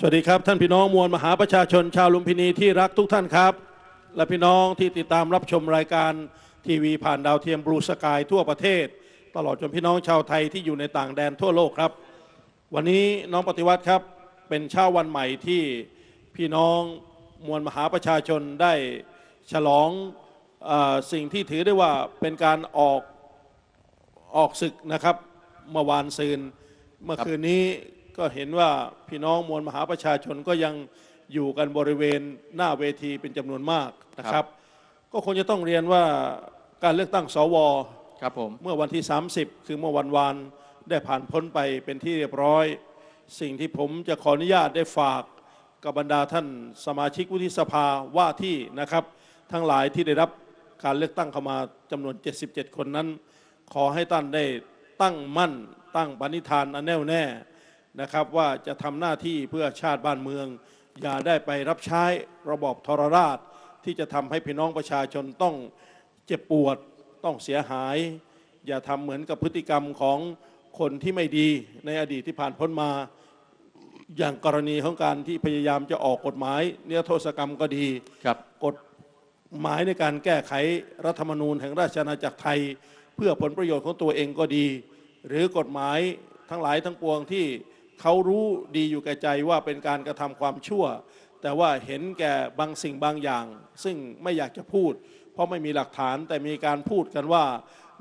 สวัสดีครับ ท่านพี่น้องมวลมหาประชาชนชาวลุมพินีที่รักทุกท่านครับ และพี่น้องที่ติดตามรับชมรายการทีวีผ่านดาวเทียมบลูสกายทั่วประเทศ ตลอดจนพี่น้องชาวไทยที่อยู่ในต่างแดนทั่วโลกครับ วันนี้น้องปฏิวัติครับเป็นเช้าวันใหม่ที่พี่น้องมวลมหาประชาชนได้ฉลองอสิ่งที่ถือได้ว่าเป็นการออกออกศึกนะครับเมื่อวานซืนเมื่อคืนนี้ ก็เห็นว่าพี่น้องมวลมหาประชาชนก็ยังอยู่กันบริเวณหน้าเวทีเป็นจำนวนมากนะครับ ก็คงจะต้องเรียนว่าการเลือกตั้งสวครับผมเมื่อวันที่ 30 คือเมื่อวันวานได้ผ่านพ้นไปเป็นที่เรียบร้อย สิ่งที่ผมจะขออนุญาตได้ฝากกับบรรดาท่านสมาชิกวุฒิสภาว่าที่นะครับ ทั้งหลายที่ได้รับการเลือกตั้งเข้ามาจำนวน 77 คนนั้น ขอให้ท่านได้ตั้งมั่นตั้งปณิธานอันแน่วแน่ นะครับว่าจะทำหน้าที่เพื่อชาติบ้านเมือง อย่าได้ไปรับใช้ระบอบทรราช ที่จะทำให้พี่น้องประชาชนต้องเจ็บปวดต้องเสียหาย อย่าทำเหมือนกับพฤติกรรมของคนที่ไม่ดีในอดีตที่ผ่านพ้นมา อย่างกรณีของการที่พยายามจะออกกฎหมายเนื้อโทษกรรมก็ดีครับกฎหมายในการแก้ไขรัฐธรรมนูญแห่งราชอาณาจักรไทย เพื่อผลประโยชน์ของตัวเองก็ดี หรือกฎหมายทั้งหลายทั้งปวงที่ เขารู้ดีอยู่แก่ใจว่าเป็นการกระทำความชั่ว แต่ว่าเห็นแก่บางสิ่งบางอย่าง ซึ่งไม่อยากจะพูด เพราะไม่มีหลักฐานแต่มีการพูดกันว่า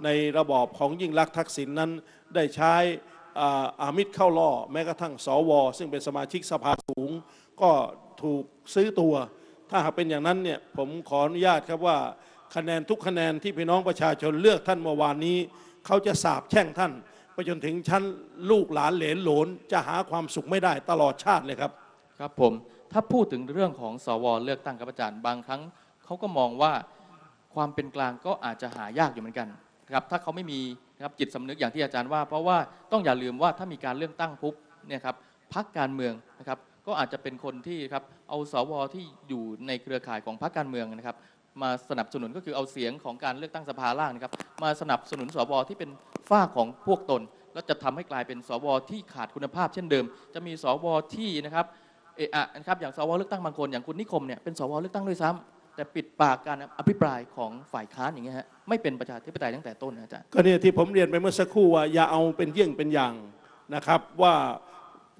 ในระบอบของยิ่งลักษณ์ทักษิณนนั้นได้ใช้อาอามิตรเข้าล่อแม้กระทั่งสว ซึ่งเป็นสมาชิกสภาสูง ก็ถูกซื้อตัว ถ้าหากเป็นอย่างนั้นเนี่ยผมขออนุญาตครับว่าคะแนนทุกคะแนนที่พี่น้องประชาชนเลือกท่านเมื่อวานนี้ เขาจะสาบแช่งท่าน ไปจนถึงชั้นลูกหลานเหลนหลนจะหาความสุขไม่ได้ตลอดชาติเลยครับ ครับผมถ้าพูดถึงเรื่องของสวเลือกตั้งครับอาจารย์บางครั้งเขาก็มองว่าความเป็นกลางก็อาจจะหายากอยู่เหมือนกันนะครับถ้าเขาไม่มีนะครับจิตสำนึกอย่างที่อาจารย์ว่า เพราะว่าต้องอย่าลืมว่าถ้ามีการเลือกตั้งปุ๊บเนี่ยครับพักการเมืองนะครับก็อาจจะเป็นคนที่ครับเอาสวที่อยู่ในเครือข่ายของพรรคการเมืองนะครับ มาสนับสนุนก็คือเอาเสียงของการเลือกตั้งสภาล่างนะครับ มาสนับสนุนสวที่เป็นฝ้าของพวกตน แล้วจะทำให้กลายเป็นสวที่ขาดคุณภาพเช่นเดิม จะมีสวที่นะครับเอะอะนะครับอย่างสวเลือกตั้งบางคนอย่างคุณนิคมเนี่ยเป็นสวเลือกตั้งด้วยซ้ำแต่ปิดปากการอภิปรายของฝ่ายค้านอย่างเงี้ยฮะไม่เป็นประชาธิปไตยตั้งแต่ต้นนะอาจารย์ก็เนี่ยที่ผมเรียนไปเมื่อสักครู่ว่าอย่าเอาเป็นเยี่ยงเป็นอย่างนะครับว่า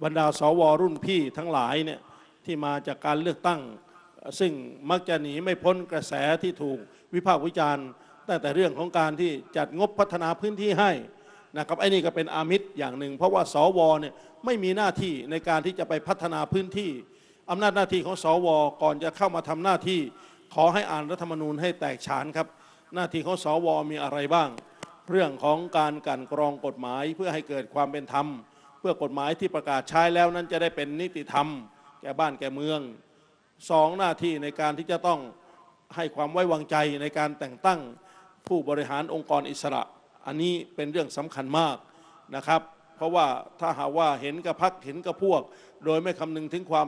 บรรดาสวรุ่นพี่ทั้งหลายเนี่ยที่มาจากการเลือกตั้ง ซึ่งมักจะหนีไม่พ้นกระแสที่ถูกวิพากษ์วิจารณ์ตั้งแต่เรื่องของการที่จัดงบพัฒนาพื้นที่ให้นะครับไอ้นี่ก็เป็นอามิตรอย่างหนึ่ง เพราะว่าสวเนี่ยไม่มีหน้าที่ในการที่จะไปพัฒนาพื้นที่อำนาจหน้าที่ของสวก่อนจะเข้ามาทำหน้าที่ ขอให้อ่านรัฐธรรมนูญให้แตกฉานครับ หน้าที่ของสวมีอะไรบ้าง เรื่องของการกันกรองกฎหมายเพื่อให้เกิดความเป็นธรรม เพื่อกฎหมายที่ประกาศใช้แล้วนั้นจะได้เป็นนิติธรรม แก่บ้านแก่เมือง สองหน้าที่ในการที่จะต้องให้ความไว้วางใจในการแต่งตั้งผู้บริหารองค์กรอิสระ อันนี้เป็นเรื่องสำคัญมากนะครับ เพราะว่าถ้าหากว่าเห็นกับพักเห็นกับพวก โดยไม่คำนึงถึงความ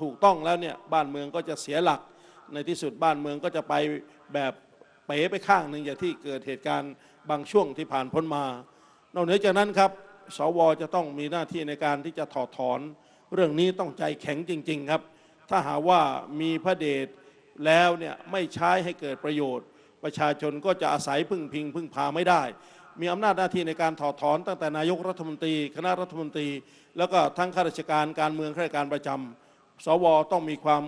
ถูกต้องแล้วเนี่ยบ้านเมืองก็จะเสียหลัก ในที่สุดบ้านเมืองก็จะไปแบบเป๋ไปข้างหนึ่งอย่างที่เกิดเหตุการณ์บางช่วงที่ผ่านพ้นมา นอกเหนือจากนั้นครับสวจะต้องมีหน้าที่ในการที่จะถอดถอน เรื่องนี้ต้องใจแข็งจริง ๆ ครับ ถ้าหากว่ามีพระเดชแล้วเนี่ยไม่ใช้ให้เกิดประโยชน์ ประชาชนก็จะอาศัยพึ่งพิง พึ่งพาไม่ได้ มีอำนาจหน้าที่ในการถอดถอนตั้งแต่นายกรัฐมนตรี คณะรัฐมนตรี แล้วก็ทั้งข้าราชการการเมืองข้าราชการประจำสวต้องมีความ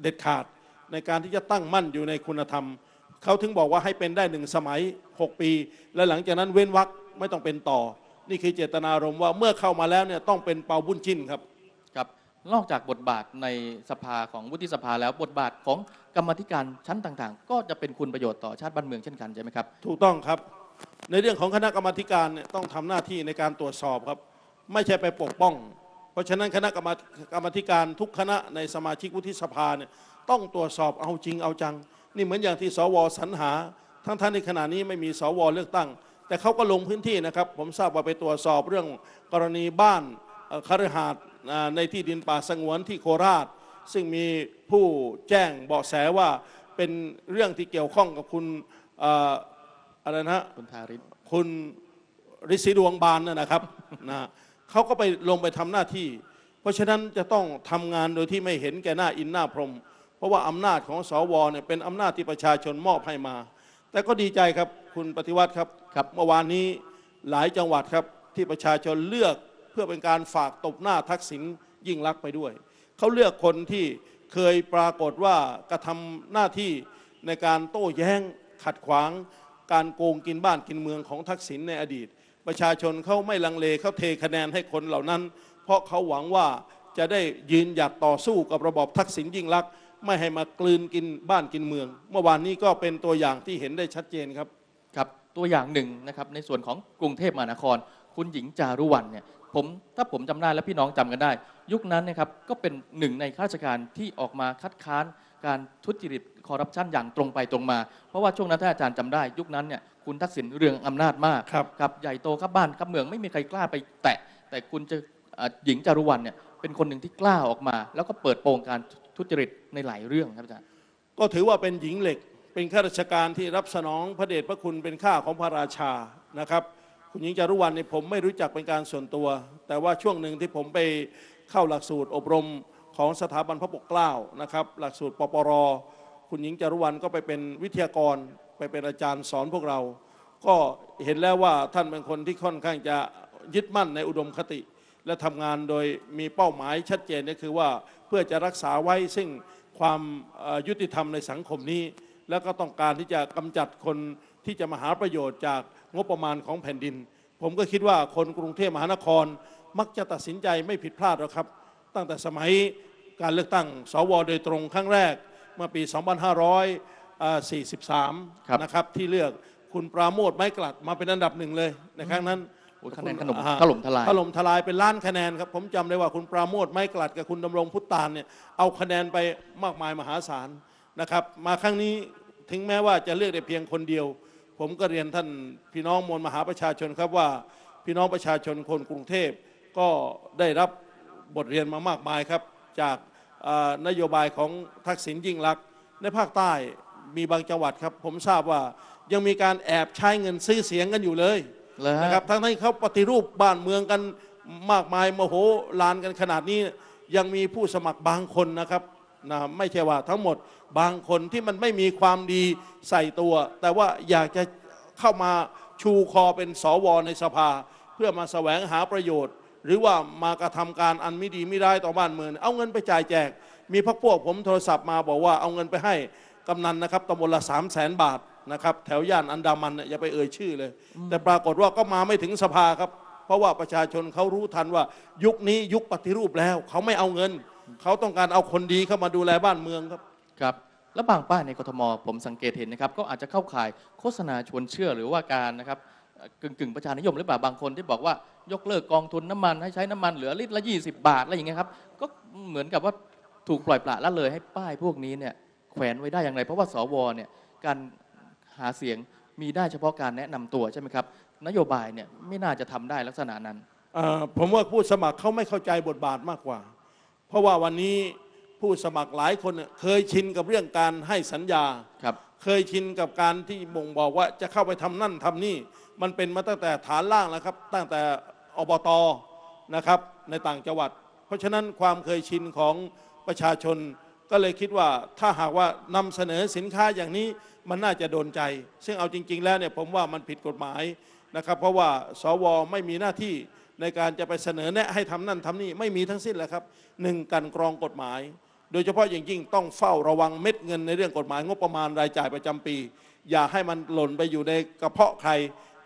เด็ดขาดในการที่จะตั้งมั่นอยู่ในคุณธรรม เขาถึงบอกว่าให้เป็นได้หนึ่งสมัย 6 ปี และหลังจากนั้นเว้นวรรคไม่ต้องเป็นต่อ นี่คือเจตนารมณ์ว่าเมื่อเข้ามาแล้วเนี่ยต้องเป็นเปาบุญจิ้นครับครับ นอกจากบทบาทในสภาของวุฒิสภาแล้วบทบาทของกรรมธิการชั้นต่างๆ ก็จะเป็นคุณประโยชน์ต่อชาติบ้านเมืองเช่นกันใช่ไหมครับ ถูกต้องครับ ในเรื่องของคณะกรรมธิการเนี่ยต้องทำหน้าที่ในการตรวจสอบครับ ไม่ใช่ไปปกป้อง เพราะฉะนั้นคณะกรรมกรรมธิการทุกคณะในสมาชิกวุฒิสภาเนี่ยต้องตรวจสอบเอาจริงเอาจัง นี่เหมือนอย่างที่สวสรรหา ทั้งท่านในขณะนี้ไม่มีสวเลือกตั้ง แต่เขาก็ลงพื้นที่นะครับ ผมทราบว่าไปตรวจสอบเรื่องกรณีบ้านเอ่อคฤหาสน์ ในที่ดินป่าสงวนที่โคราช ซึ่งมีผู้แจ้งเบาะแสว่าเป็นเรื่องที่เกี่ยวข้องกับคุณเอ่ออะไรนะฮะคุณทาริศคุณฤทธิ์ศรีดวงบานนะนะครับนะเขาก็ไปลงไปทำหน้าที่ เพราะราะฉะนั้นจะต้องทำงานโดยที่ไม่เห็นแก่หน้าอินหน้าพรหมเพราะว่าอำนาจของสวเนี่ยเป็นอำนาจที่ประชาชนมอบให้มา แต่ก็ดีใจครับคุณปฏิวัติครับครับเมื่อวานนี้หลายจังหวัดครับที่ประชาชนเลือก เพื่อเป็นการฝากตบหน้าทักษิณยิ่งรักษณ์ไปด้วย เขาเลือกคนที่เคยปรากฏว่ากระทำหน้าที่ในการโต้แย้งขัดขวาง การโกงกินบ้านกินเมืองของทักษิณในอดีต ประชาชนเขาไม่ลังเลเขาเทคะแนนให้คนเหล่านั้น เพราะเขาหวังว่าจะได้ยืนหยัดต่อสู้กับระบอบทักษิณยิ่งรักษณ์ไม่ให้มากลืนกินบ้านกินเมือง เมื่อวานนี้ก็เป็นตัวอย่างที่เห็นได้ชัดเจนครับครับตัวอย่างหนึ่งนะครับในส่วนของกรุงเทพมหานคร คุณหญิงจารุวรรณเนี่ย ผมถ้าผมจำได้และพี่น้องจำกันได้ ยุคนั้นนะครับก็เป็นหนึ่งในข้าราชการที่ออกมาคัดค้านการทุจริตคอร์รัปชันอย่างตรงไปตรงมา เพราะว่าช่วงนั้นถ้าอาจารย์จำได้ ยุคนั้นเนี่ยคุณทักษิณเรืองอำนาจมากครับครับใหญ่โตครับบ้านครับเมืองไม่มีใครกล้าไปแตะ แต่คุณจะอ่าหญิงจารุวรรณเนี่ยเป็นคนหนึ่งที่กล้าออกมา แล้วก็เปิดโปงการทุจริตในหลายเรื่องครับอาจารย์ก็ถือว่าเป็นหญิงเหล็ก เป็นข้าราชการที่รับสนองพระเดชพระคุณเป็นข้าของพระราชานะครับ คุณหญิงจารุวรรณเนี่ผมไม่รู้จักเป็นการส่วนตัว แต่ว่าช่วงหนึ่งที่ผมไปเข้าหลักสูตรอบรมของสถาบันพระปกเกล้านะครับ หลักสูตรปปร คุณหญิงจารุวรรณก็ไปเป็นวิทยากร ไปเป็นอาจารย์สอนพวกเรา ก็เห็นแล้วว่าท่านเป็นคนที่ค่อนข้างจะยึดมั่นในอุดมคติ และทำงานโดยมีเป้าหมายชัดเจนก็คือว่าเพื่อจะรักษาไว้ซึ่งความยุติธรรมในสังคมนี้ แล้วก็ต้องการที่จะกำจัดคนที่จะมาหาประโยชน์จาก งบประมาณของแผ่นดิน ผมก็คิดว่าคนกรุงเทพมหานคร มักจะตัดสินใจไม่ผิดพลาดหรอกครับ ตั้งแต่สมัยการเลือกตั้งสวโดยตรงครั้งแรกเมื่อปี 2543ครับนะครับ ที่เลือกคุณปราโมทไม้กลัดมาเป็นอันดับหนึ่งเลยในครั้งนั้นโอ้ยคะแนนขนมอ่าถล่มทลายถล่มทลายเป็นล้านคะแนนครับผมจำได้ว่าคุณปราโมทไม้กลัดกับคุณดำรงพุตตานเนี่ยเอาคะแนนไปมากมายมหาศาลนะครับ มาครั้งนี้ถึงแม้ว่าจะเลือกได้เพียงคนเดียว ผมก็เรียนท่านพี่น้องมวลมหาประชาชนครับว่า พี่น้องประชาชนคนกรุงเทพก็ได้รับบทเรียนมามากมายครับ จากอ่านโยบายของทักษิณยิ่งรักษณ์ในภาคใต้มีบางจังหวัดครับ ผมทราบว่ายังมีการแอบใช้เงินซื้อเสียงกันอยู่เลยเลยฮะนะครับทั้งที่เขาปฏิรูปบ้านเมืองกันมากมายโมโหลานกันขนาดนี้ยังมีผู้สมัครบางคนนะครับ นะไม่ใช่ว่าทั้งหมดบางคนที่มันไม่มีความดีใส่ตัว แต่ว่าอยากจะเข้ามาชูคอเป็นสวในสภา เพื่อมาแสวงหาประโยชน์ หรือว่ามากระทำการอันไม่ดีไม่ได้ต่อบ้านเมืองเอาเงินไปจ่ายแจก มีพักพวกผมโทรศัพท์มาบอกว่าเอาเงินไปให้กำนันนะครับตำบลละสามแสนบาทนะครับแถวย่านอันดามันอย่าไปเอ่ยชื่อเลย แต่ปรากฏว่าก็มาไม่ถึงสภาครับ เพราะว่าประชาชนเขารู้ทันว่ายุคนี้ยุคปฏิรูปแล้วเขาไม่เอาเงิน เขาต้องการเอาคนดีเข้ามาดูแลบ้านเมืองครับ ครับ แล้วบางป้ายในกทมผมสังเกตเห็นนะครับ ก็อาจจะเข้าข่ายโฆษณาชวนเชื่อหรือว่าการนะครับเอ่อกึ่งกึ่งๆประชานิยมหรือเปล่าบางคนที่บอกว่ายกเลิกกองทุนน้ำมันให้ใช้น้ำมันเหลือลิตรละ 20 บาทอะไรอย่างเงี้ยครับก็เหมือนกับว่าถูกปล่อยปละละเลยให้ป้ายพวกนี้เนี่ยแขวนไว้ได้อย่างไร เพราะว่าสวเนี่ยการหาเสียงมีได้เฉพาะการแนะนำตัวใช่ไหมครับนโยบายเนี่ยไม่น่าจะทำได้ลักษณะนั้นเอ่อผมว่าผู้สมัครเขาไม่เข้าใจบทบาทมากกว่า เพราะว่าวันนี้ผู้สมัครหลายคนเนี่ยเคยชินกับเรื่องการให้สัญญา ครับ เคยชินกับการที่บ่งบอกว่าจะเข้าไปทำนั่นทำนี่ มันเป็นมาตั้งแต่ฐานล่างแล้วครับ ตั้งแต่อบตนะครับในต่างจังหวัด เพราะฉะนั้นความเคยชินของประชาชนก็เลยคิดว่าถ้าหากว่านำเสนอสินค้าอย่างนี้มันน่าจะโดนใจ ซึ่งเอาจริง ๆ แล้วเนี่ยผมว่ามันผิดกฎหมายนะครับ เพราะว่าสวไม่มีหน้าที่ ในการจะไปเสนอแนะให้ทำนั่นทำนี่ไม่มีทั้งสิ้นแหละครับหนึ่งการกรองกฎหมาย โดยเฉพาะอย่างยิ่งต้องเฝ้าระวังเม็ดเงินในเรื่องกฎหมายงบประมาณรายจ่ายประจำปี อย่าให้มันหล่นไปอยู่ในกระเพาะใคร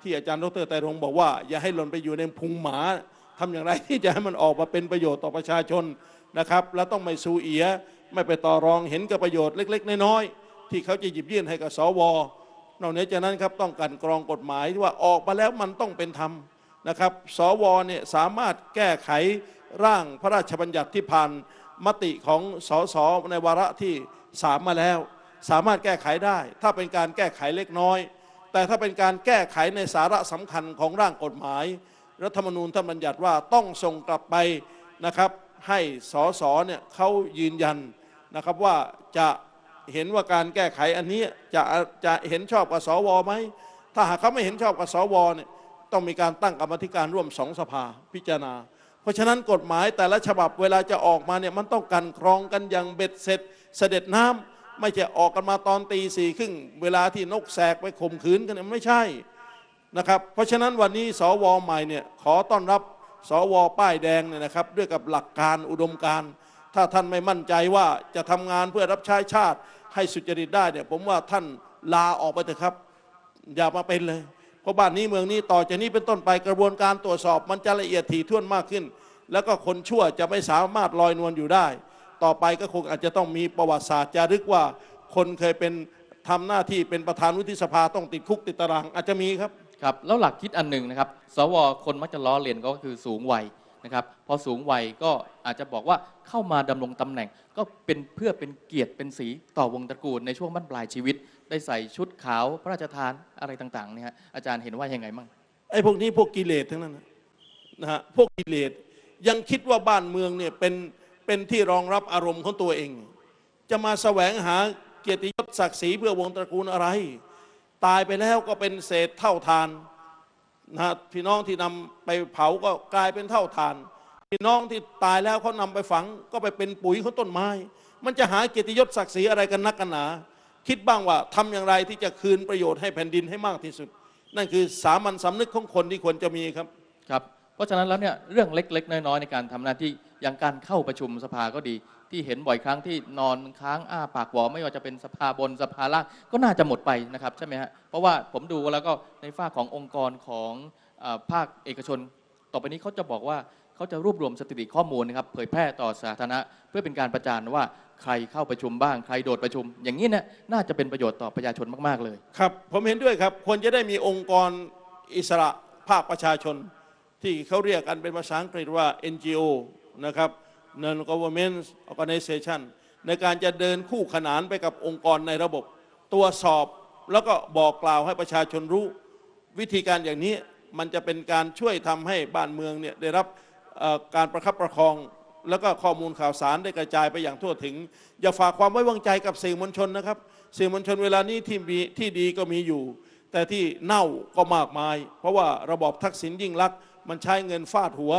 ที่อาจารย์ดรไตรรงบอกว่า อย่าให้หล่นไปอยู่ในพุงหมาทำอย่างไรที่จะให้มันออกมาเป็นประโยชน์ต่อประชาชนนะครับแล้วต้องไม่ซูเอียไม่ไปต่อรองเห็นกับประโยชน์เล็ก ๆ น้อยๆที่เขาจะหยิบยื่นให้กับสวนอกนือจากนั้นครับต้องกลันกรองกฎหมายที่ว่าออกมาแล้วมันต้องเป็นธรรม นะครับสวเนี่ยสามารถแก้ไขร่างพระราชบัญญัติที่ผ่านมติของสสในวาระที่สามมาแล้ว สามารถแก้ไขได้ ถ้าเป็นการแก้ไขเล็กน้อย แต่ถ้าเป็นการแก้ไขในสาระสำคัญของร่างกฎหมาย รัฐธรรมนูญท่านบัญญัติว่าต้องส่งกลับไปนะครับ ให้สสเนี่ยเขายืนยันนะครับว่าจะเห็นว่าการแก้ไขอันนี้จะจะเห็นชอบกับสวไหมถ้าหากเขาไม่เห็นชอบกับสวเนี่ย ต้องมีการตั้งกรรมธิการร่วมสองสภาพิจารณา เพราะฉะนั้นกฎหมายแต่ละฉบับเวลาจะออกมาเนี่ยมันต้องกันกรองกันอย่างเบ็ดเสร็จ เสด็จน้ำไม่ใช่ออกกันมาตอนตีสี่ครึ่งเวลาที่นกแสกไปข่มขืนกันมันไม่ใช่นะครับ เพราะฉะนั้นวันนี้สวใหม่เนี่ยขอต้อนรับสวป้ายแดงเนี่ยนะครับด้วยกับหลักการอุดมการถ้าท่านไม่มั่นใจว่าจะทำงานเพื่อรับใช้ชาติให้สุจริตได้เนี่ยผมว่าท่านลาออกไปเถอะครับ อย่ามาเป็นเลย เพราะบ้านนี้เมืองนี้ต่อจากนี้เป็นต้นไปกระบวนการตรวจสอบมันจะละเอียดถี่ถ้วนมากขึ้น แล้วก็คนชั่วจะไม่สามารถลอยนวลอยู่ได้ ต่อไปก็คงอาจจะต้องมีประวัติศาสตร์จารึกว่า คนเคยเป็นทำหน้าที่เป็นประธานวุฒิสภาต้องติดคุกติดตารางอาจจะมีครับครับแล้วหลักคิดอันหนึ่งนะครับ สวคนมักจะล้อเลียนก็คือสูงวัยนะครับพอสูงวัยก็อาจจะบอกว่าเข้ามาดำรงตำแหน่ง ก็เป็นเพื่อเป็นเกียรติเป็นสีต่อวงตระกูลในช่วงบั้นปลายชีวิต ได้ใส่ชุดขาวพระราชทานอะไรต่างๆเนี่ยฮะอาจารย์เห็นว่ายังไงมั่งไอ้พวกนี้พวกกิเลสทั้งนั้นนะนะฮะพวกกิเลสยังคิดว่าบ้านเมืองเนี่ยเป็นเป็นที่รองรับอารมณ์ของตัวเอง จะมาแสวงหาเกียรติยศศักดิ์ศรีเพื่อวงตระกูลอะไร ตายไปแล้วก็เป็นเศษเท่าทานนะฮะพี่น้องที่นำไปเผาก็กลายเป็นเท่าทาน พี่น้องที่ตายแล้วเขานำไปฝังก็ไปเป็นปุ๋ยของต้นไม้ มันจะหาเกียรติยศศักดิ์ศรีอะไรกันนักกันหนา คิดบ้างว่าทำอย่างไรที่จะคืนประโยชน์ให้แผ่นดินให้มากที่สุด นั่นคือสามัญสำนึกของคนที่ควรจะมีครับครับเพราะฉะนั้นแล้วเนี่ยเรื่องเล็ก ๆ น้อยๆในการทำหน้าที่อย่างการเข้าประชุมสภาก็ดี ที่เห็นบ่อยครั้งที่นอนค้างอ้าปากหวอไม่ว่าจะเป็นสภาบนสภาล่างก็น่าจะหมดไปนะครับใช่ไหมฮะเพราะว่าผมดูแล้วก็ในฝ้าขององค์กรของอภาคเอกชน ต่อไปนี้เขาจะบอกว่าเขาจะรวบรวมสถิติข้อมูลนะครับเผยแพร่ต่อสาธารณะเพื่อเป็นการประจานว่า ใครเข้าประชุมบ้างใครโดดประชุม อย่างนี้นี่ยน่าจะเป็นประโยชน์ต่อประชาชนมาก ๆ เลย ครับ ผมเห็นด้วยครับควรจะได้มีองค์กรอิสระภาคประชาชน ที่เขาเรียกกันเป็นภาษาอังกฤษว่า NGO นะครับ Non Government Organization ในการจะเดินคู่ขนานไปกับองค์กรในระบบตรวจสอบแล้วก็บอกกล่าวให้ประชาชนรู้ วิธีการอย่างนี้มันจะเป็นการช่วยทำให้บ้านเมืองเนี่ยได้รับการประคับประคอง แล้วก็ข้อมูลข่าวสารได้กระจายไปอย่างทั่วถึง อย่าฝากความไว้วางใจกับสื่อมวลชนนะครับ สื่อมวลชนเวลานี้ที่มีที่ดีก็มีอยู่ แต่ที่เน่าก็มากมาย เพราะว่าระบอบทักษิณยิ่งลักษณ์มันใช้เงินฟาดหัว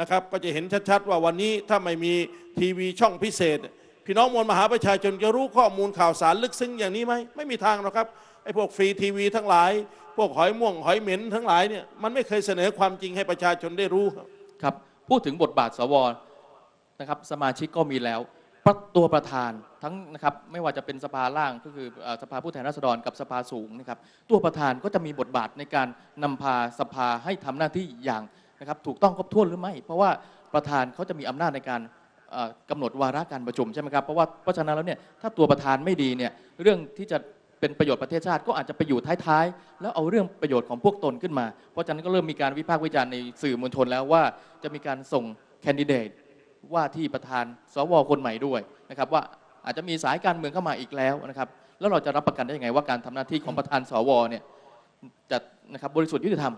นะครับก็จะเห็นชัดๆว่าวันนี้ถ้าไม่มีทีวีช่องพิเศษ พี่น้องมวลมหาประชาชนจะรู้ข้อมูลข่าวสารลึกซึ้งอย่างนี้ไหมไม่มีทางหรอกครับไอ้พวกฟรีทีวีทั้งหลาย พวกหอยม่วงหอยเหม็นทั้งหลายเนี่ยมันไม่เคยเสนอความจริงให้ประชาชนได้รู้ครับครับพูดถึงบทบาทสว นะครับสมาชิกก็มีแล้วตัวประธานทั้งนะครับไม่ว่าจะเป็นสภาล่างก็คือสภาผู้แทนราษฎรกับสภาสูงนะครับตัวประธานก็จะมีบทบาทในการนำพาสภาให้ทำหน้าที่อย่างนะครับถูกต้องครบถ้วนหรือไม่ เพราะว่าประธานเขาจะมีอำนาจในการเอ่อกำหนดวาระการประชุมใช่ไหมครับเพราะว่าเพราะฉะนั้นแล้วเนี่ยถ้าตัวประธานไม่ดีเนี่ยเรื่องที่จะเป็นประโยชน์ประเทศชาติก็อาจจะไปอยู่ท้ายๆ แล้วเอาเรื่องประโยชน์ของพวกตนขึ้นมา เพราะฉะนั้นก็เริ่มมีการวิพากษ์วิจารณ์ในสื่อมวลชนแล้วว่าจะมีการส่งแคนดิเดต ว่าที่ประธานสวคนใหม่ด้วยนะครับว่าอาจจะมีสายการเมืองเข้ามาอีกแล้วนะครับ แล้วเราจะรับประกันได้ยังไงว่าการทำหน้าที่ของประธานสวเนี่ยจะนะครับบริสุทธิ์ยุติธรรม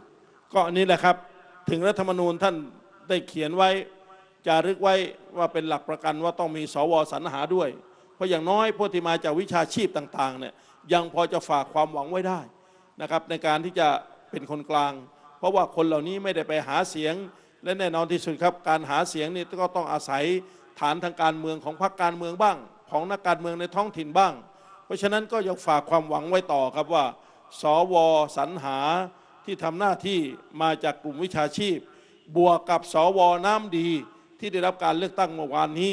ก็อันนี้แหละครับ ถึงรัฐธรรมนูญท่านได้เขียนไว้จารึกไว้ว่าเป็นหลักประกันว่าต้องมีสวสรรหาด้วย เพราะอย่างน้อยพวกที่มาจากวิชาชีพต่างๆเนี่ยยังพอจะฝากความหวังไว้ได้นะครับในการที่จะเป็นคนกลาง เพราะว่าคนเหล่านี้ไม่ได้ไปหาเสียง และแน่นอนที่สุดครับการหาเสียงนี่ก็ต้องอาศัยฐานทางการเมืองของพรรคการเมืองบ้าง ของนักการเมืองในท้องถิ่นบ้าง เพราะฉะนั้นก็ยังฝากความหวังไว้ต่อครับว่า สวสรรหาที่ทำหน้าที่มาจากกลุ่มวิชาชีพ บวกกับสวน้ำดีที่ได้รับการเลือกตั้งเมื่อวานนี้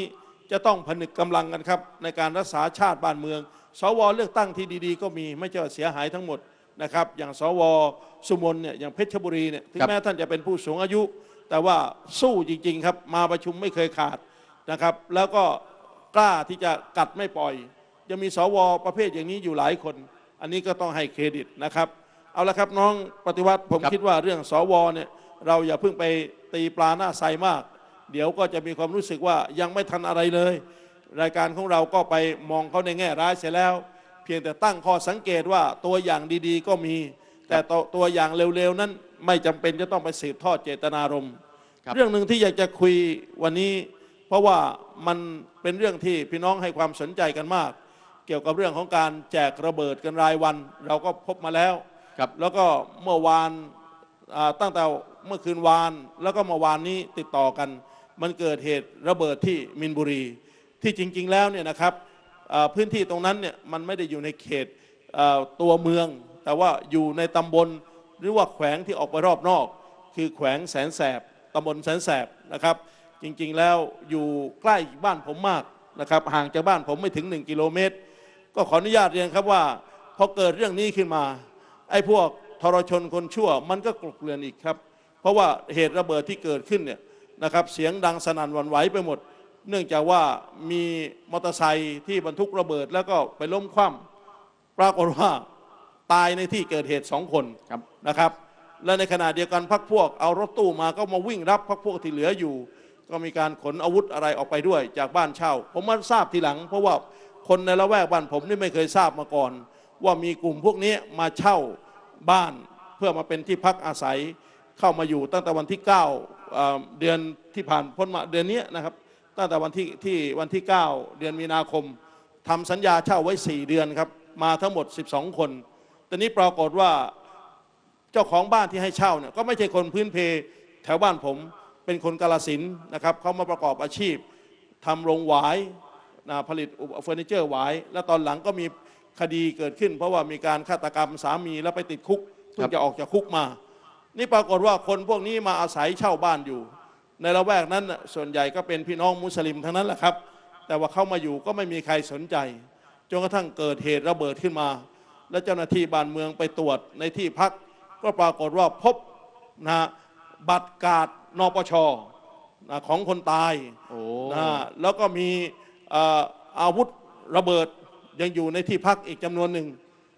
จะต้องผนึกกำลังกันครับ ในการรักษาชาติบ้านเมือง สวเลือกตั้งที่ดีๆ ก็มีไม่ใช่เสียหายทั้งหมดนะครับ อย่างสวสุมนเนี่ยอย่างเพชรบุรีเนี่ยถึงแม้ท่านจะเป็นผู้สูงอายุ แต่ว่าสู้จริง ๆ ครับ มาประชุมไม่เคยขาดนะครับ แล้วก็กล้าที่จะกัดไม่ปล่อยยังมีสวประเภทอย่างนี้อยู่หลายคน อันนี้ก็ต้องให้เครดิตนะครับ เอาละครับน้องปฏิวัติผมค,คิดว่าเรื่องสวเนี่ยเราอย่าเพิ่งไปตีปลาหน้าใสมาก เดี๋ยวก็จะมีความรู้สึกว่ายังไม่ทันอะไรเลย รายการของเราก็ไปมองเขาในแง่ร้ายเสียแล้ว เพียงแต่ตั้งข้อสังเกตว่าตัวอย่างดีๆ ก็มี แต่ตัวอย่างเร็วๆนั้น ไม่จำเป็นจะต้องไปสืบทอดเจตนารมณ์ครับเรื่องหนึ่งที่อยากจะคุยวันนี้ เพราะว่ามันเป็นเรื่องที่พี่น้องให้ความสนใจกันมาก เกี่ยวกับเรื่องของการแจกระเบิดกันรายวัน เราก็พบมาแล้วครับแล้วก็เมื่อวานอ่าตั้งแต่เมื่อคืนวาน แล้วก็เมื่อวานนี้ติดต่อกัน มันเกิดเหตุระเบิดที่มินบุรี ที่จริง ๆ แล้วเนี่ยนะครับเอ่อพื้นที่ตรงนั้นเนี่ยมันไม่ได้อยู่ในเขตเอ่อตัวเมือง แต่ว่าอยู่ในตำบล หรือว่าแขวงที่ออกไปรอบนอก คือแขวงแสนแสบตำบลแสนแสบนะครับ จริงๆแล้วอยู่ใกล้บ้านผมมากนะครับห่างจากบ้านผมไม่ถึง 1 กิโลเมตร ก็ขออนุญาตเรียนครับว่าพอเกิดเรื่องนี้ขึ้นมาไอ้พวกทรชนคนชั่ว มันก็กลบเกลื่อนอีกครับ เพราะว่าเหตุระเบิดที่เกิดขึ้นเนี่ยนะครับเสียงดังสนั่นวันไหวไปหมด เนื่องจากว่ามีมอเตอร์ไซค์ที่บรรทุกระเบิดแล้วก็ไปล้มคว่ำปรากฏว่า ตายในที่เกิดเหตุสองคนครับ นะครับ และในขณะเดียวกันพักพวกเอารถตู้มาก็มาวิ่งรับพักพวกที่เหลืออยู่ ก็มีการขนอาวุธอะไรออกไปด้วยจากบ้านเช่า ผมมาทราบทีหลัง เพราะว่าคนในละแวกบ้านผมนี่ไม่เคยทราบมาก่อน ว่ามีกลุ่มพวกนี้มาเช่าบ้านเพื่อมาเป็นที่พักอาศัยเข้ามาอยู่ตั้งแต่วันที่ 9เอ่อเดือนที่ผ่านพ้นมาเดือนนี้นะครับ ตั้งแต่วันที่ที่วันที่ 9 เดือนมีนาคมทำสัญญาเช่าไว้ 4 เดือนครับมาทั้งหมด 12 คน แต่นี้ปรากฏว่าเจ้าของบ้านที่ให้เช่าเนี่ยก็ไม่ใช่คนพื้นเพแถวบ้านผมเป็นคนกาลสินนะครับเขามาประกอบอาชีพทำโรงหวายนะผลิตเฟอร์นิเจอร์หวาย แล้วตอนหลังก็มีคดีเกิดขึ้น เพราะว่ามีการฆาตกรรมสามีแล้วไปติดคุกเพิ่งจะออกจากคุกมา นี่ปรากฏว่าคนพวกนี้มาอาศัยเช่าบ้านอยู่ ในละแวกนั้นส่วนใหญ่ก็เป็นพี่น้องมุสลิมทั้งนั้นแหละครับ แต่ว่าเข้ามาอยู่ก็ไม่มีใครสนใจจนกระทั่งเกิดเหตุระเบิดขึ้นมา และเจ้าหน้าที่บ้านเมืองไปตรวจในที่พัก ก็ปรากฏว่าพบนะบัตรการ์ดนปชนะของคนตายโอ้นะแล้วก็มีเอ่ออาวุธระเบิดยังอยู่ในที่พักอีกจำนวนหนึ่ง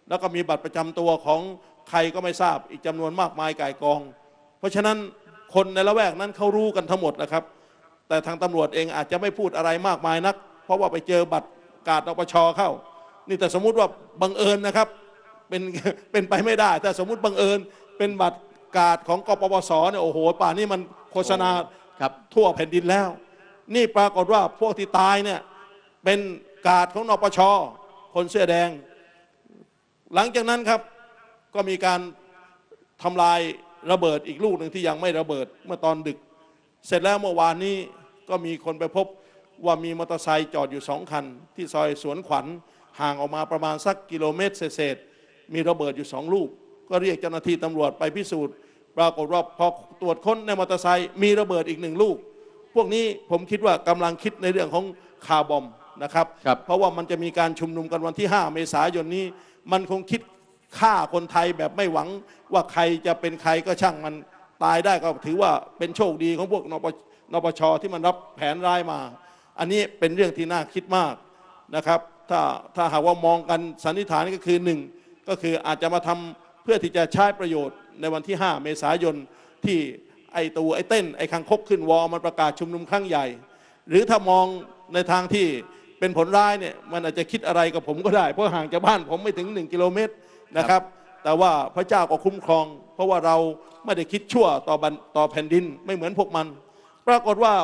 แล้วก็มีบัตรประจำตัวของใครก็ไม่ทราบอีกจำนวนมากมายก่ายกอง เพราะฉะนั้นคนในละแวกนั้นเขารู้กันทั้งหมดนะครับ แต่ทางตำรวจเองอาจจะไม่พูดอะไรมากมายนัก เพราะว่าไปเจอบัตรการ์ดนปชเข้า นี่แต่สมมุติว่าบังเอิญนะครับ เป็นเป็นไปไม่ได้ แต่สมมุติบังเอิญ เป็นบัตรการ์ดของกปปสเนี่ยโอ้โห ป่านนี้มันโฆษณาครับทั่วแผ่นดินแล้ว นี่ปรากฏว่าพวกที่ตายเนี่ยเป็นการ์ดของนปช คนเสื้อแดง หลังจากนั้นครับก็มีการทำลายระเบิดอีกลูกหนึ่งที่ยังไม่ระเบิดเมื่อตอนดึก เสร็จแล้วเมื่อวานนี้ก็มีคนไปพบว่ามีมอเตอร์ไซค์จอดอยู่สองคัน ที่ซอยสวนขวัญห่างออกมาประมาณสักกิโลเมตรเศษๆ มีระเบิดอยู่สองลูก ก็เรียกเจ้าหน้าที่ตำรวจไปพิสูจน์ ปรากฏว่าพอตรวจค้นในมอเตอร์ไซค์มีระเบิดอีกหนึ่งลูก พวกนี้ผมคิดว่ากำลังคิดในเรื่องของคาร์บอมนะครับครับเพราะว่ามันจะมีการชุมนุมกันวันที่ 5 เมษายนนี้ มันคงคิดฆ่าคนไทยแบบไม่หวังว่าใครจะเป็นใครก็ช่างมันตายได้ก็ถือว่าเป็นโชคดีของพวกนปนปชที่มันรับแผนร้ายมา อันนี้เป็นเรื่องที่น่าคิดมากนะครับ ถ้าถ้าหากว่ามองกันสันนิษฐานก็คือหนึ่ง ก็คืออาจจะมาทำเพื่อที่จะใช้ประโยชน์ในวันที่ 5 เมษายนที่ไอตูไอเต้นไอคังคกขึ้นวอมันประกาศชุมนุมครั้งใหญ่ หรือถ้ามองในทางที่เป็นผลร้ายเนี่ยมันอาจจะคิดอะไรกับผมก็ได้ เพราะห่างจากบ้านผมไม่ถึง 1 กิโลเมตรนะครับ แต่ว่าพระเจ้าก็คุ้มครอง เพราะว่าเราไม่ได้คิดชั่วต่อบันต่อแผ่นดินไม่เหมือนพวกมัน ปรากฏว่า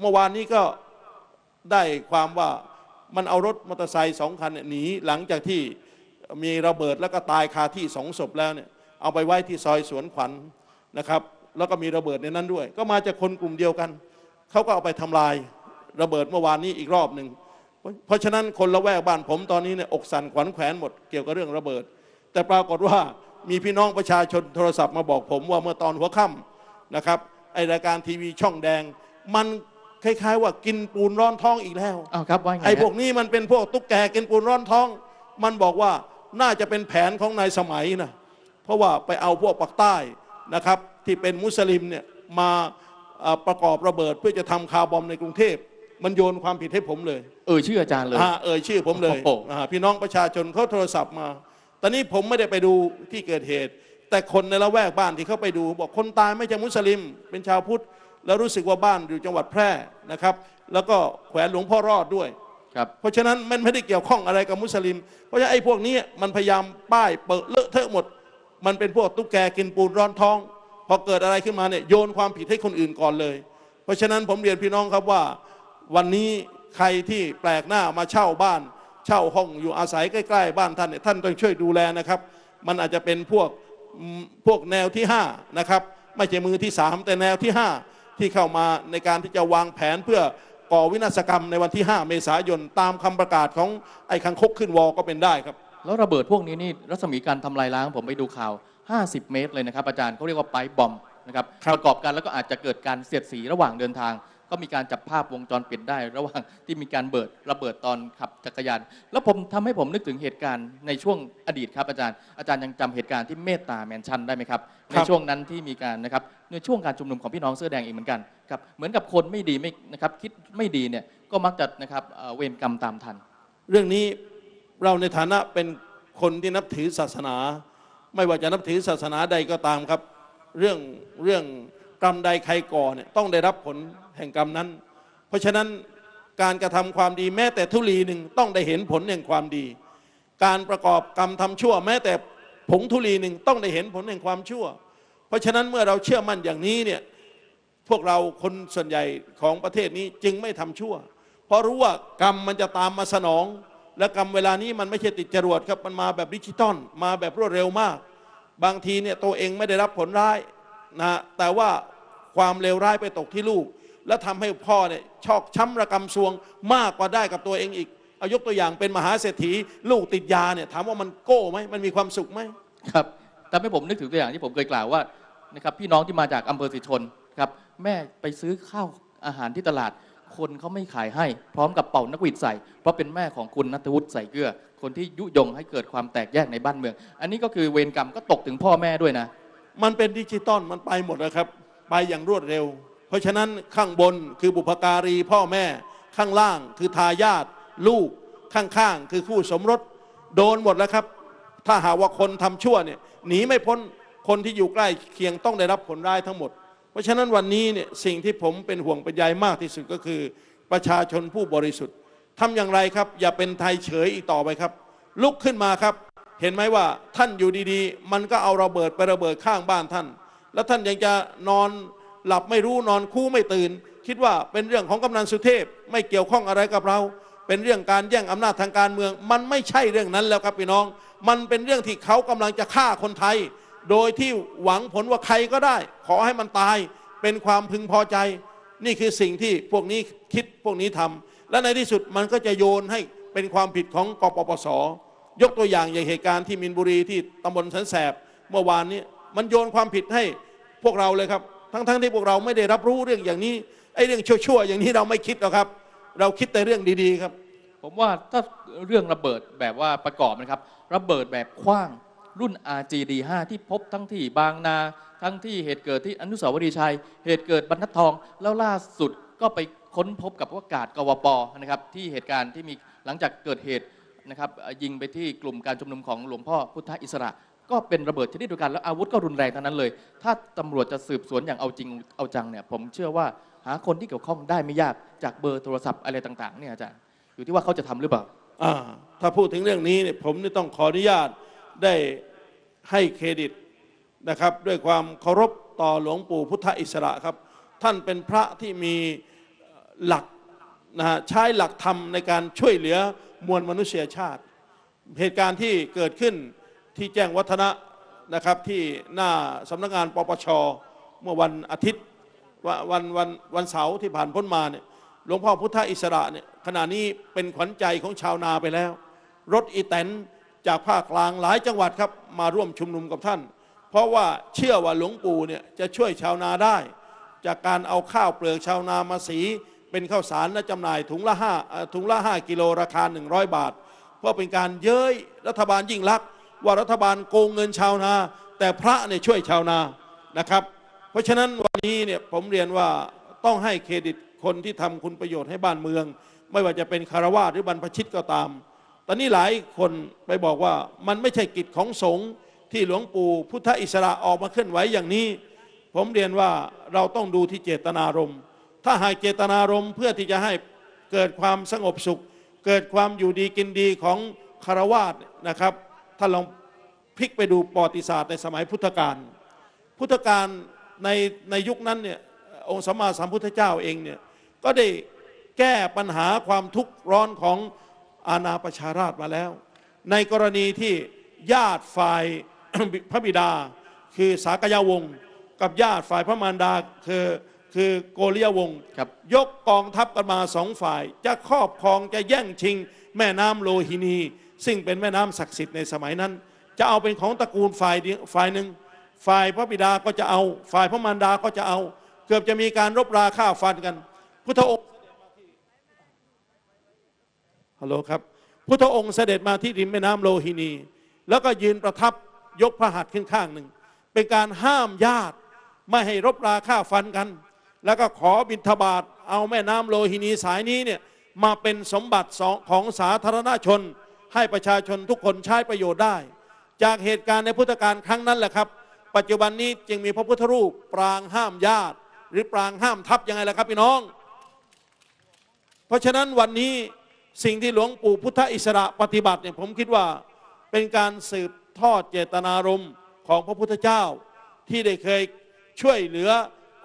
เมื่อวานนี้ก็ได้ความว่ามันเอารถมอเตอร์ไซค์สองคันเนี่ยหนีหลังจากที่ มีระเบิดแล้วก็ตายคาที่สองศพแล้วเนี่ยเอาไปไว้ที่ซอยสวนขวัญนะครับ แล้วก็มีระเบิดในนั้นด้วย ก็มาจากคนกลุ่มเดียวกันเขาก็เอาไปทำลายระเบิดเมื่อวานนี้อีกรอบหนึ่งเพราะเพราะฉะนั้นคนละแวกบ้านผมตอนนี้เนี่ยอกสั่นขวัญแขวนหมดเกี่ยวกับเรื่องระเบิด แต่ปรากฏว่ามีพี่น้องประชาชนโทรศัพท์มาบอกผมว่าเมื่อตอนหัวค่ำนะครับไอรายการทีวีช่องแดง มันคล้ายๆ ว่ากินปูนร้อนท้องอีกแล้วอ้าวครับว่าไงไอ้พวฮะกนี้มันเป็นพวกตุ๊กแกกินปูนร้อนท้อง มันบอกว่า น่าจะเป็นแผนของนายสมัยนะเพราะว่าไปเอาพวกปากใต้นะครับที่เป็นมุสลิมเนี่ยมาเอ่อประกอบระเบิดเพื่อจะทำคาร์บอมในกรุงเทพมันโยนความผิดให้ผมเลย เออชื่ออาจารย์เลยอ่าเอ่ยชื่อผมเลยโอ้โหอ่าพี่น้องประชาชนเขาโทรศัพท์มา ตอนนี้ผมไม่ได้ไปดูที่เกิดเหตุ แต่คนในละแวกบ้านที่เขาไปดู บอกคนตายไม่ใช่มุสลิม เป็นชาวพุทธ แล้วรู้สึกว่าบ้านอยู่จังหวัดแพร่นะครับ แล้วก็แขวนหลวงพ่อรอดด้วยครับ เพราะฉะนั้นมันไม่ได้เกี่ยวข้องอะไรกับมุสลิม เพราะฉะนั้นไอ้พวกนี้มันพยายามป้ายเปิดเลอะเทอะหมด มันเป็นพวกตุ๊กแกกินปูนร้อนท้อง พอเกิดอะไรขึ้นมาเนี่ยโยนความผิดให้คนอื่นก่อนเลย เพราะฉะนั้นผมเรียนพี่น้องครับว่า วันนี้ใครที่แปลกหน้ามาเช่าบ้าน เช่าห้องอยู่อาศัยใกล้ๆบ้านท่านเนี่ยท่านต้องช่วยดูแลนะครับ มันอาจจะเป็นพวกพวกแนวที่ห้านะครับไม่ใช่มือที่สามแต่แนวที่ห้าที่เข้ามาในการที่จะวางแผนเพื่อ ก่อวินาศกรรมในวันที่ 5 เมษายนตามคำประกาศของไอ้คังคกขึ้นวอก็เป็นได้ครับ แล้วระเบิดพวกนี้นี่รัศมีการทำลายล้างผมไปดูข่าว 50 เมตรเลยนะครับอาจารย์เขาเรียกว่าไปบอมนะครับครับประกอบกันแล้วก็อาจจะเกิดการเสียดสีระหว่างเดินทาง ก็มีการจับภาพวงจรปิดได้ ระหว่างที่มีการเบิดระเบิดตอนขับจักรยาน แล้วผมทำให้ผมนึกถึงเหตุการณ์ในช่วงอดีตครับอาจารย์อาจารย์ยังจำเหตุการณ์ที่เมตตาแมนชั่นได้ไหมครับคในรับช่วงนั้นที่มีการนะครับในช่วงการชุมนุมของพี่น้องเสื้อแดงเองเหมือนกันครับเหมือนกับคนไม่ดีไม่นะครับคิดไม่ดีเนี่ยก็มักจะนะครับเอ่อเวรกรรมตามทัน เรื่องนี้เราในฐานะเป็นคนที่นับถือศาสนา ไม่ว่าจะนับถือศาสนาใดก็ตามครับ เรื่องเรื่อง กรรมใดใครก่อเนี่ยต้องได้รับผลแห่งกรรมนั้น เพราะฉะนั้นการกระทำความดีแม้แต่ทุลีหนึ่งต้องได้เห็นผลแห่งความดี การประกอบกรรมทำชั่ว แม้แต่ผงทุลีหนึ่งต้องได้เห็นผลแห่งความชั่ว เพราะฉะนั้นเมื่อเราเชื่อมั่นอย่างนี้เนี่ยพวกเราคนส่วนใหญ่ของประเทศนี้จึงไม่ทำชั่ว เพราะรู้ว่ากรรมมันจะตามมาสนอง และกรรมเวลานี้มันไม่ใช่ติดจรวดครับมันมาแบบดิจิตอลมาแบบรวดเร็วมาก บางทีเนี่ยตัวเองไม่ได้รับผลร้าย นะแต่ว่าความเลวร้ายไปตกที่ลูก และทำให้พ่อเนี่ยชอกช้ำระกำซวงมากกว่าได้กับตัวเองอีกเอายกตัวอย่างเป็นมหาเศรษฐี ลูกติดยาเนี่ยถามว่ามันโก้ไหมมันมีความสุขไหมครับทำให้ผมนึกถึงตัวอย่างที่ผมเคยกล่าวว่านะครับพี่น้องที่มาจากอำเภอสิชนครับแม่ไปซื้อข้าวอาหารที่ตลาด คนเขาไม่ขายให้ พร้อมกับเป่านักหวิดใส่ เพราะเป็นแม่ของคุณนัทวุฒิใส่เกลือ คนที่ยุยงให้เกิดความแตกแยกในบ้านเมือง อันนี้ก็คือเวรกรรมก็ตกถึงพ่อแม่ด้วยนะ มันเป็นดิจิตอลมันไปหมดแล้วครับ ไปอย่างรวดเร็ว เพราะฉะนั้นข้างบนคือบุพการีพ่อแม่ข้างล่างคือทายาทลูกข้างๆคือคู่สมรสโดนหมดแล้วครับ ถ้าหาว่าคนทำชั่วเนี่ยหนีไม่พ้นคนที่อยู่ใกล้เคียงต้องได้รับผลร้ายทั้งหมด เพราะฉะนั้นวันนี้เนี่ยสิ่งที่ผมเป็นห่วงเป็นใยมากที่สุดก็คือ ประชาชนผู้บริสุทธิ์ทำอย่างไรครับ อย่าเป็นไทยเฉยอีกต่อไปครับ ลุกขึ้นมาครับ เห็นไหมว่าท่านอยู่ดีๆ มันก็เอาระเบิดไประเบิดข้างบ้านท่าน แล้วท่านยังจะนอนหลับไม่รู้นอนคู่ไม่ตื่น คิดว่าเป็นเรื่องของกำนันสุเทพไม่เกี่ยวข้องอะไรกับเรา เป็นเรื่องการแย่งอำนาจทางการเมือง มันไม่ใช่เรื่องนั้นแล้วครับพี่น้อง มันเป็นเรื่องที่เขากำลังจะฆ่าคนไทย โดยที่หวังผลว่าใครก็ได้ ขอให้มันตาย เป็นความพึงพอใจ นี่คือสิ่งที่พวกนี้คิดพวกนี้ทำและในที่สุดมันก็จะโยนให้เป็นความผิดของกปปส ยกตัวอย่างอย่างเหตุการณ์ที่มินบุรีที่ตำบลสันแสบเมื่อวานนี้ มันโยนความผิดให้พวกเราเลยครับ ทั้งๆที่พวกเราไม่ได้รับรู้เรื่องอย่างนี้ไอ้เรื่องชั่วๆอย่างนี้เราไม่คิดหรอกครับ เราคิดแต่เรื่องดีๆครับ ผมว่าถ้าเรื่องระเบิดแบบว่าประกอบนะครับ ระเบิดแบบคว้างรุ่น RGD5 ที่พบทั้งที่บางนา ทั้งที่เหตุเกิดที่อนุสาวรีย์ชัย เหตุเกิดบรรทัดทอง แล้วล่าสุดก็ไปค้นพบกับว่ากาดกวปนะครับที่เหตุการณ์ที่มีหลังจากเกิดเหตุ นะครับยิงไปที่กลุ่มการชุมนุมของหลวงพ่อพุทธอิสระ ก็เป็นระเบิดชนิดเดียวกันแล้วอาวุธก็รุนแรงทั้งนั้นเลย ถ้าตำรวจจะสืบสวนอย่างเอาจริงเอาจังเนี่ยผมเชื่อว่าหาคนที่เกี่ยวข้องได้ไม่ยากจากเบอร์โทรศัพท์อะไรต่างๆเนี่ยอาจารย์อยู่ที่ว่าเขาจะทำหรือเปล่าอ่าถ้าพูดถึงเรื่องนี้เนี่ยผมนี่ต้องขออนุญาตได้ให้เครดิตนะครับ ด้วยความเคารพต่อหลวงปู่พุทธอิสระครับ ท่านเป็นพระที่มีหลักนะฮะใช้หลักธรรมในการช่วยเหลือ มวลมนุษยชาติ เหตุการณ์ที่เกิดขึ้นที่แจ้งวัฒนะนะครับที่หน้าสำนักงานปปชเมื่อวันอาทิตย์วะวันวันวันเสาร์ที่ผ่านพ้นมาเนี่ยหลวงพ่อพุทธอิสระเนี่ยขณะนี้เป็นขวัญใจของชาวนาไปแล้ว รถอีแตนจากภาคกลางหลายจังหวัดครับมาร่วมชุมนุมกับท่าน เพราะว่าเชื่อว่าหลวงปู่เนี่ยจะช่วยชาวนาได้ จากการเอาข้าวเปลือกชาวนามาสี เป็นข้าวสารและจำหน่ายถุงละห้าถุงละห้ากิโลราคา 100 บาท เพราะเป็นการเย้ยรัฐบาลยิ่งลักษณ์ว่ารัฐบาลโกงเงินชาวนา แต่พระเนี่ยช่วยชาวนานะครับ เพราะฉะนั้นวันนี้เนี่ยผมเรียนว่าต้องให้เครดิตคนที่ทำคุณประโยชน์ให้บ้านเมือง ไม่ว่าจะเป็นคารวาสหรือบรรพชิตก็ตาม ตอนนี้หลายคนไปบอกว่ามันไม่ใช่กิจของสงฆ์ที่หลวงปู่พุทธอิสระออกมาเคลื่อนไหวอย่างนี้ ผมเรียนว่าเราต้องดูที่เจตนารมณ์ ถ้าหากเจตนารมณ์เพื่อที่จะให้เกิดความสงบสุข เกิดความอยู่ดีกินดีของคารวาสนะครับถ้าลองพลิกไปดูประวัติศาสตร์ในสมัยพุทธกาลพุทธกาลในในยุคนั้นเนี่ยองค์สัมมาสัมพุทธเจ้าเองเนี่ยก็ได้แก้ปัญหาความทุกข์ร้อนของอาณาประชาราชมาแล้ว ในกรณีที่ญาติฝ่ายพระบิดา คือสากยาวงศ์กับญาติฝ่ายพระมารดาคือ คือโกริยวงศ์ครับ ยกกองทัพกันมาสองฝ่าย จะครอบครองจะแย่งชิง แม่น้ำโลหินี ซึ่งเป็นแม่น้ำศักดิ์สิทธิ์ในสมัยนั้น จะเอาเป็นของตระกูลฝ่ายเดียวฝ่ายหนึ่ง ฝ่ายพระบิดาก็จะเอา ฝ่ายพระมารดาก็จะเอา เกือบจะมีการรบราฆ่าฟันกัน พุทธองค์ฮัลโหลครับ พุทธองค์เสด็จมาที่ริมแม่น้ำโลหินี แล้วก็ยืนประทับยกพระหัตถ์ขึ้นข้างหนึ่ง เป็นการห้ามญาติไม่ให้รบราฆ่าฟันกัน แล้วก็ขอบิณฑบาตเอาแม่น้ำโลหินีสายนี้เนี่ยมาเป็นสมบัติของสาธารณชน ให้ประชาชนทุกคนใช้ประโยชน์ได้ จากเหตุการณ์ในพุทธกาลครั้งนั้นแหละครับ ปัจจุบันนี้จึงมีพระพุทธรูปปรางห้ามญาติ หรือปรางห้ามทัพยังไงล่ะครับพี่น้อง เพราะฉะนั้นวันนี้สิ่งที่หลวงปู่พุทธอิสระปฏิบัติเนี่ยผมคิดว่าเป็นการสืบทอดเจตนารมณ์ของพระพุทธเจ้าที่ได้เคยช่วยเหลือ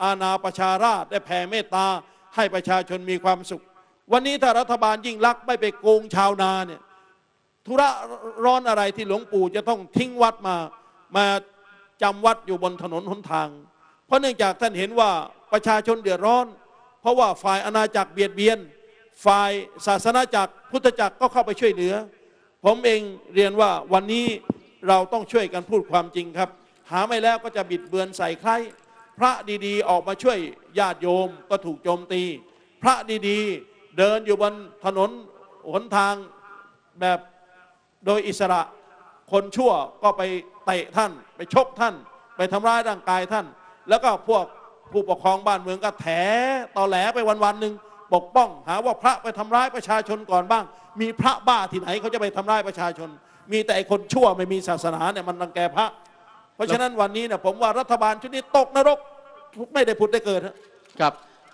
อาณาประชาราษฎร์ได้แผ่เมตตาให้ประชาชนมีความสุข วันนี้ถ้ารัฐบาลยิ่งลักไม่ไปโกงชาวนาเนี่ยธุระร้อนอะไรที่หลวงปู่จะต้องทิ้งวัดมามาจำวัดอยู่บนถนนหนทาง เพราะเนื่องจากท่านเห็นว่าประชาชนเดือดร้อน เพราะว่าฝ่ายอาณาจักรเบียดเบียน ฝ่ายศาสนาจักรพุทธจักรก็เข้าไปช่วยเหลือ ผมเองเรียนว่าวันนี้เราต้องช่วยกันพูดความจริงครับ หาไม่แล้วก็จะบิดเบือนใส่ใคร พระดีๆ ออกมาช่วยญาติโยมก็ถูกโจมตี พระดีๆเดินอยู่บนถนนหนทางแบบโดยอิสระคนชั่วก็ไปเตะท่าน ไปชกท่าน ไปทำร้ายร่างกายท่าน แล้วก็พวกผู้ปกครองบ้านเมืองก็แถตอแหลไปวันๆหนึ่งปกป้อง หาว่าพระไปทำร้ายประชาชนก่อนบ้าง มีพระบ้าที่ไหนเขาจะไปทำร้ายประชาชน มีแต่ไอคนชั่วไม่มีศาสนาเนี่ยมันรังแกพระ ราะฉะนั้นวันนี้เนี่ยผมว่ารัฐบาลชุดนี้ตกนรกไม่ได้ผุดได้เกิดฮะครับ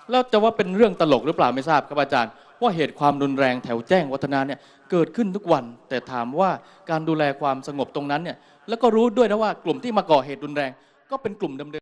แล้วจะว่าเป็นเรื่องตลกหรือเปล่าไม่ทราบครับอาจารย์ว่าเหตุความรุนแรงแถวแจ้งวัฒนาเนี่ยเกิดขึ้นทุกวัน แต่ถามว่าการดูแลความสงบตรงนั้นเนี่ยแล้วก็รู้ด้วยนะว่ากลุ่มที่มาก่อเหตุรุนแรง ก็เป็นกลุ่มเดิม